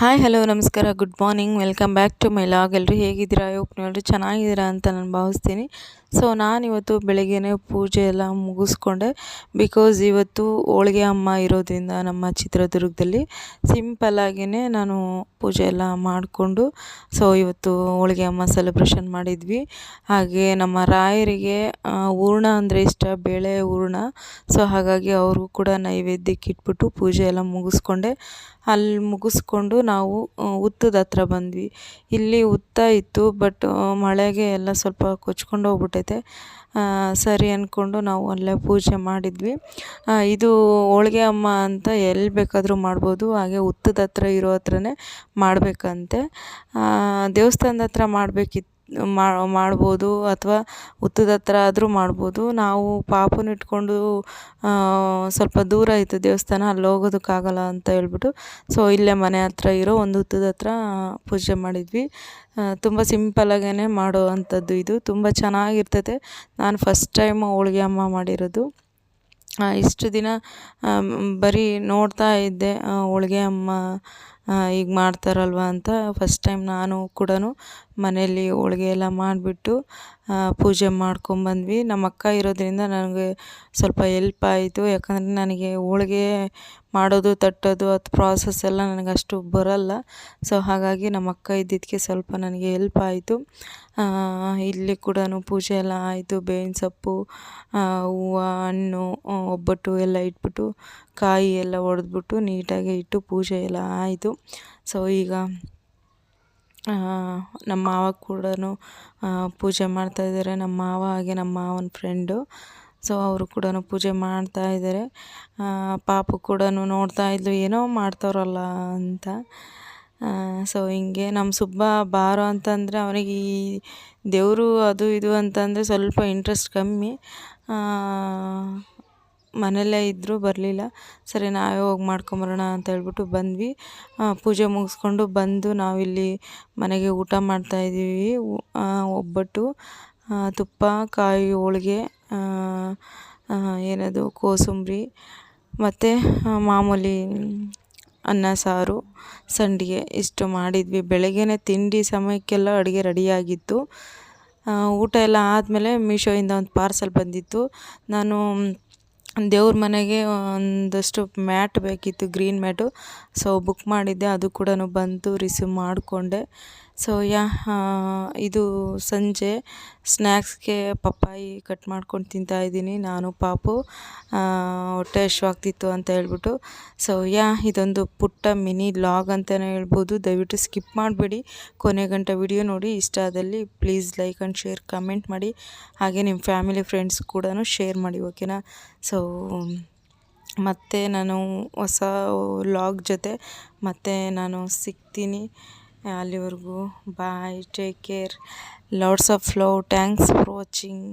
Hi hello ನಮಸ್ಕಾರ good morning welcome back to my vlog ಎಲ್ಲರೂ ಹೇಗಿದ್ದೀರಾ? ಹೋಪ್ ನೋಡ್ರಿ ಚೆನ್ನಾಗಿದ್ದೀರಾ ಅಂತ ನಾನು ಭಾವಿಸ್ತೀನಿ. ಸೊ ನಾನಿವತ್ತು ಬೆಳಗ್ಗೆನೇ ಪೂಜೆ ಎಲ್ಲ ಮುಗಿಸ್ಕೊಂಡೆ. ಬಿಕಾಸ್ ಇವತ್ತು ಹೋಳಿಗೆ ಅಮ್ಮ ಇರೋದ್ರಿಂದ ನಮ್ಮ ಚಿತ್ರದುರ್ಗದಲ್ಲಿ ಸಿಂಪಲ್ಲಾಗಿಯೇ ನಾನು ಪೂಜೆ ಎಲ್ಲ ಮಾಡಿಕೊಂಡು ಸೊ ಇವತ್ತು ಹೋಳಿಗೆ ಅಮ್ಮ ಸೆಲೆಬ್ರೇಷನ್ ಮಾಡಿದ್ವಿ. ಹಾಗೆ ನಮ್ಮ ರಾಯರಿಗೆ ಹೂರ್ಣ ಅಂದರೆ ಇಷ್ಟ, ಬೇಳೆ ಹೂರ್ಣ. ಸೊ ಹಾಗಾಗಿ ಅವ್ರಿಗೂ ಕೂಡ ನೈವೇದ್ಯಕ್ಕೆ ಇಟ್ಬಿಟ್ಟು ಪೂಜೆ ಎಲ್ಲ ಮುಗಿಸ್ಕೊಂಡೆ. ಅಲ್ಲಿ ಮುಗಿಸ್ಕೊಂಡು ನಾವು ಹುತ್ತದ ಹತ್ರ ಬಂದ್ವಿ. ಇಲ್ಲಿ ಹುತ್ತ ಇತ್ತು ಬಟ್ ಮಳೆಗೆ ಎಲ್ಲ ಸ್ವಲ್ಪ ಕೊಚ್ಕೊಂಡು ಹೋಗ್ಬಿಟ್ಟೈತೆ ಸರಿ ಅಂದ್ಕೊಂಡು ನಾವು ಅಲ್ಲೇ ಪೂಜೆ ಮಾಡಿದ್ವಿ. ಇದು ಹೋಳಿಗೆ ಅಮ್ಮ ಅಂತ ಎಲ್ಲಿ ಬೇಕಾದರೂ ಮಾಡ್ಬೋದು. ಹಾಗೆ ಹುತ್ತದ ಹತ್ರ ಇರೋ ಹತ್ರನೇ ಮಾಡಬೇಕಂತೆ. ದೇವಸ್ಥಾನದ ಹತ್ರ ಮಾಡಬೇಕಿತ್ತು. ಮಾಡ್ಬೋದು ಅಥವಾ ಹುತ್ತದ ಹತ್ರ ಆದರೂ ಮಾಡ್ಬೋದು. ನಾವು ಪಾಪುನ ಇಟ್ಕೊಂಡು ಸ್ವಲ್ಪ ದೂರ ಇತ್ತು ದೇವಸ್ಥಾನ, ಅಲ್ಲಿ ಹೋಗೋದಕ್ಕಾಗಲ್ಲ ಅಂತ ಹೇಳ್ಬಿಟ್ಟು, ಸೊ ಇಲ್ಲೇ ಮನೆ ಹತ್ರ ಇರೋ ಒಂದು ಹುತ್ತದ ಹತ್ರ ಪೂಜೆ ಮಾಡಿದ್ವಿ. ತುಂಬ ಸಿಂಪಲಾಗೇ ಮಾಡೋ ಅಂಥದ್ದು ಇದು. ತುಂಬ ಚೆನ್ನಾಗಿರ್ತದೆ. ನಾನು ಫಸ್ಟ್ ಟೈಮ್ ಹೋಳಿಗೆ ಅಮ್ಮ ಮಾಡಿರೋದು. ಇಷ್ಟು ದಿನ ಬರೀ ನೋಡ್ತಾ ಇದ್ದೆ ಹೋಳಿಗೆ ಅಮ್ಮ ಈಗ ಮಾಡ್ತಾರಲ್ವ ಅಂತ ಫಸ್ಟ್ ಟೈಮ್ ನಾನು ಕೂಡ ಮನೆಯಲ್ಲಿ ಹೋಳಿಗೆ ಎಲ್ಲ ಮಾಡಿಬಿಟ್ಟು ಪೂಜೆ ಮಾಡ್ಕೊಂಬಂದ್ವಿ. ನಮ್ಮ ಅಕ್ಕ ಇರೋದರಿಂದ ನನಗೆ ಸ್ವಲ್ಪ ಎಲ್ಪ್ ಆಯಿತು. ಯಾಕಂದರೆ ನನಗೆ ಹೋಳ್ಗೆ ಮಾಡೋದು, ತಟ್ಟೋದು, ಅದು ಪ್ರಾಸೆಸ್ ಎಲ್ಲ ನನಗೆ ಅಷ್ಟು ಬರೋಲ್ಲ. ಸೊ ಹಾಗಾಗಿ ನಮ್ಮ ಅಕ್ಕ ಇದ್ದಿದ್ದಕ್ಕೆ ಸ್ವಲ್ಪ ನನಗೆ ಎಲ್ಪ್ ಆಯಿತು. ಇಲ್ಲಿ ಕೂಡ ಪೂಜೆ ಎಲ್ಲ ಆಯಿತು. ಬೇವಿನ ಸೊಪ್ಪು ಹೂವು, ಹಣ್ಣು ಒಬ್ಬಟ್ಟು ಎಲ್ಲ ಇಟ್ಬಿಟ್ಟು ಕಾಯಿ ಎಲ್ಲ ಒಡೆದ್ಬಿಟ್ಟು ನೀಟಾಗಿ ಇಟ್ಟು ಪೂಜೆ ಎಲ್ಲ ಆಯಿತು. ಸೊ ಈಗ ನಮ್ಮ ಮಾವ ಕೂಡ ಪೂಜೆ ಮಾಡ್ತಾಯಿದ್ದಾರೆ ನಮ್ಮ ಮಾವ ಹಾಗೆ ನಮ್ಮ ಮಾವನ ಫ್ರೆಂಡು ಸೊ ಅವರು ಕೂಡ ಪೂಜೆ ಮಾಡ್ತಾ ಇದ್ದಾರೆ. ಪಾಪು ಕೂಡ ನೋಡ್ತಾ ಇದ್ಲು, ಏನೋ ಮಾಡ್ತಾರಲ್ಲ ಅಂತ. ಸೊ ಹಿಂಗೆ ನಮ್ಮ ಸುಬ್ಬ ಬಾರೋ ಅಂತಂದರೆ ಅವನಿಗೆ ಈ ದೇವರು ಅದು ಇದು ಅಂತಂದರೆ ಸ್ವಲ್ಪ ಇಂಟ್ರೆಸ್ಟ್ ಕಮ್ಮಿ. ಮನೆಯಲ್ಲೇ ಇದ್ದರು ಬರಲಿಲ್ಲ. ಸರಿ, ನಾವೇ ಹೋಗಿ ಮಾಡ್ಕೊಂಬರೋಣ ಅಂತ ಹೇಳ್ಬಿಟ್ಟು ಬಂದ್ವಿ. ಪೂಜೆ ಮುಗಿಸ್ಕೊಂಡು ಬಂದು ನಾವಿಲ್ಲಿ ಮನೆಗೆ ಊಟ ಮಾಡ್ತಾಯಿದ್ದೀವಿ ಒಬ್ಬಟ್ಟು ತುಪ್ಪ, ಕಾಯಿ, ಹೋಳಿಗೆ ಏನದು, ಕೋಸಂಬ್ರಿ, ಮತ್ತು ಮಾಮೂಲಿ ಅನ್ನ, ಸಾರು, ಸಂಡಿಗೆ ಇಷ್ಟು ಮಾಡಿದ್ವಿ. ಬೆಳಗ್ಗೆ ತಿಂಡಿ ಸಮಯಕ್ಕೆಲ್ಲ ಅಡುಗೆ ರೆಡಿಯಾಗಿತ್ತು. ಊಟ ಎಲ್ಲ ಆದಮೇಲೆ ಮೀಶೋಯಿಂದ ಒಂದು ಪಾರ್ಸಲ್ ಬಂದಿತ್ತು. ನಾನು ದೇವ್ರ ಮನೆಗೆ ಒಂದಷ್ಟು ಮ್ಯಾಟ್ ಬೇಕಿತ್ತು, ಗ್ರೀನ್ ಮ್ಯಾಟು. ಸೊ ಬುಕ್ ಮಾಡಿದ್ದೆ. ಅದು ಕೂಡ ಬಂತು ರಿಸೀವ್ ಮಾಡಿಕೊಂಡೆ. ಸೊ ಯಾ ಇದು ಸಂಜೆ ಸ್ನ್ಯಾಕ್ಸ್ಗೆ ಪಪ್ಪಾಯಿ ಕಟ್ ಮಾಡ್ಕೊಂಡು ತಿಂತಾಯಿದ್ದೀನಿ ನಾನು ಪಾಪು. ಹೊಟ್ಟೆ ಹಶ್ವಾಗ್ತಿತ್ತು ಅಂತ ಹೇಳ್ಬಿಟ್ಟು. ಸೊ ಯಾ ಇದೊಂದು ಪುಟ್ಟ ಮಿನಿ ಲಾಗ್ ಅಂತಲೇ ಹೇಳ್ಬೋದು. ದಯವಿಟ್ಟು ಸ್ಕಿಪ್ ಮಾಡಬೇಡಿ. ಕೊನೆ ಗಂಟೆ ವಿಡಿಯೋ ನೋಡಿ, ಇಷ್ಟ ಆದಲ್ಲಿ please like and share, comment ಮಾಡಿ. ಹಾಗೆ ನಿಮ್ಮ ಫ್ಯಾಮಿಲಿ ಫ್ರೆಂಡ್ಸ್ ಕೂಡ ಶೇರ್ ಮಾಡಿ, ಓಕೆನಾ? ಸೊ, ಮತ್ತು ನಾನು ಹೊಸ ಲಾಗ್ ಜೊತೆ ಮತ್ತೆ ನಾನು ಸಿಗ್ತೀನಿ. ಅಲ್ಲಿವರೆಗೂ bye take care lots of love thanks for watching